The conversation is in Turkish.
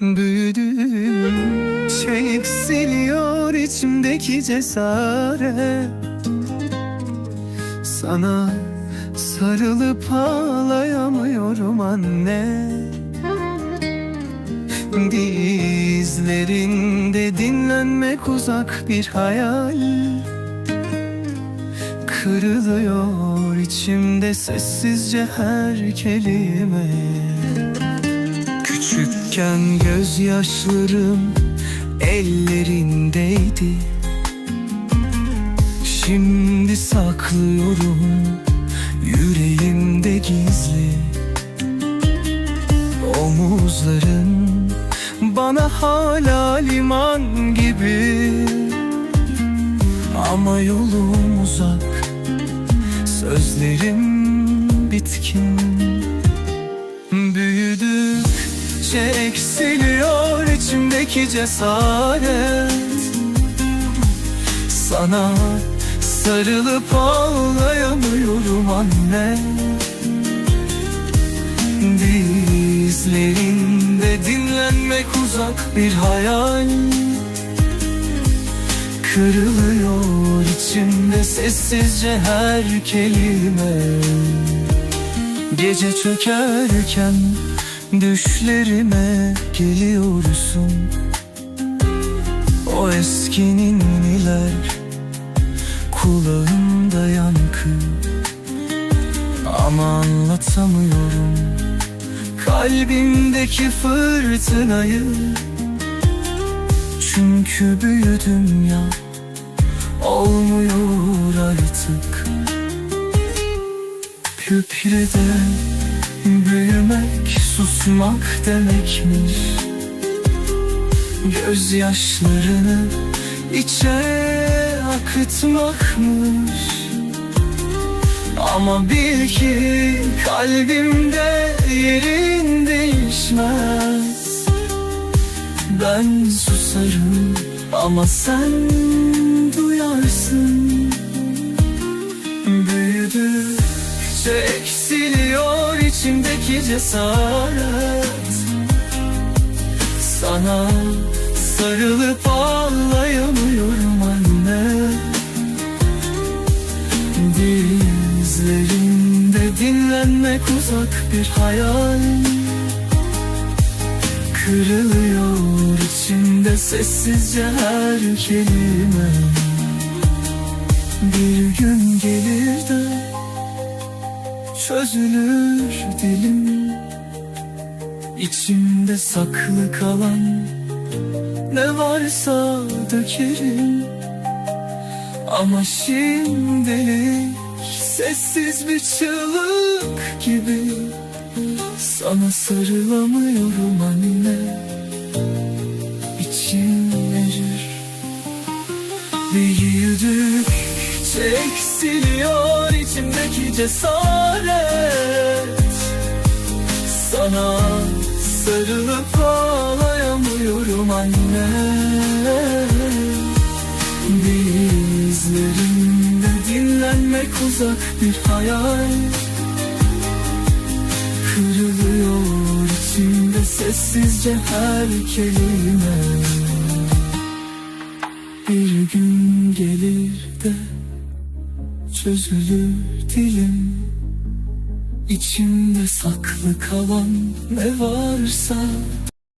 Büyüdüm şey eksiliyor içimdeki cesaret. Sana sarılıp ağlayamıyorum anne. Dizlerinde dinlenmek uzak bir hayal. Kırılıyor içimde sessizce her kelime Küçükken gözyaşlarım ellerindeydi. Şimdi saklıyorum yüreğimde gizli Omuzların bana hala liman gibi. Ama yolum uzak Sözlerim bitkin eksiliyor içimdeki cesaret. Sana sarılıp ağlayamıyorum anne. Dizlerinde dinlenmek uzak bir hayal. Kırılıyor içimde sessizce her kelime. Gece çökerken düşlerime geliyorsun. O eski ninniler kulağımda yankı. Ama anlatamıyorum kalbimdeki fırtınayı. Çünkü büyüdüm ya Olmuyor artık. Küprede susmak demekmiş. Gözyaşlarını içe akıtmakmış. Ama bil ki kalbimde yerin değişmez. Ben susarım ama sen duyarsın. Büyüdükçe eksiliyor içimdeki cesaret. Sana sarılıp ağlayamıyorum anne. Dizlerinde dinlenmek uzak bir hayal. Kırılıyor içimde sessizce her kelime. Bir gün gelir çözülür dilim. İçimde saklı kalan ne varsa dökerim. Ama şimdilik sessiz bir çığlık gibi Sana sarılamıyorum anne. İçim erir Büyüdükçe eksiliyor içimdeki cesaret. Sana sarılıp ağlayamıyorum anne. Dizlerimde dinlenmek uzak bir hayal. Kırılıyor içimde sessizce her kelime. Bir gün gelir de çözülür dilim İçimde saklı kalan ne varsa